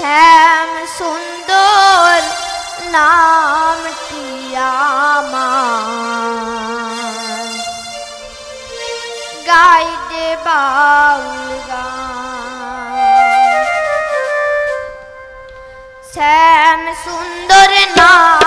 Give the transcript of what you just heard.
শ্যাম সুন্দর নামটি আমার? গাইডে বাউল শ্যাম সুন্দর নাম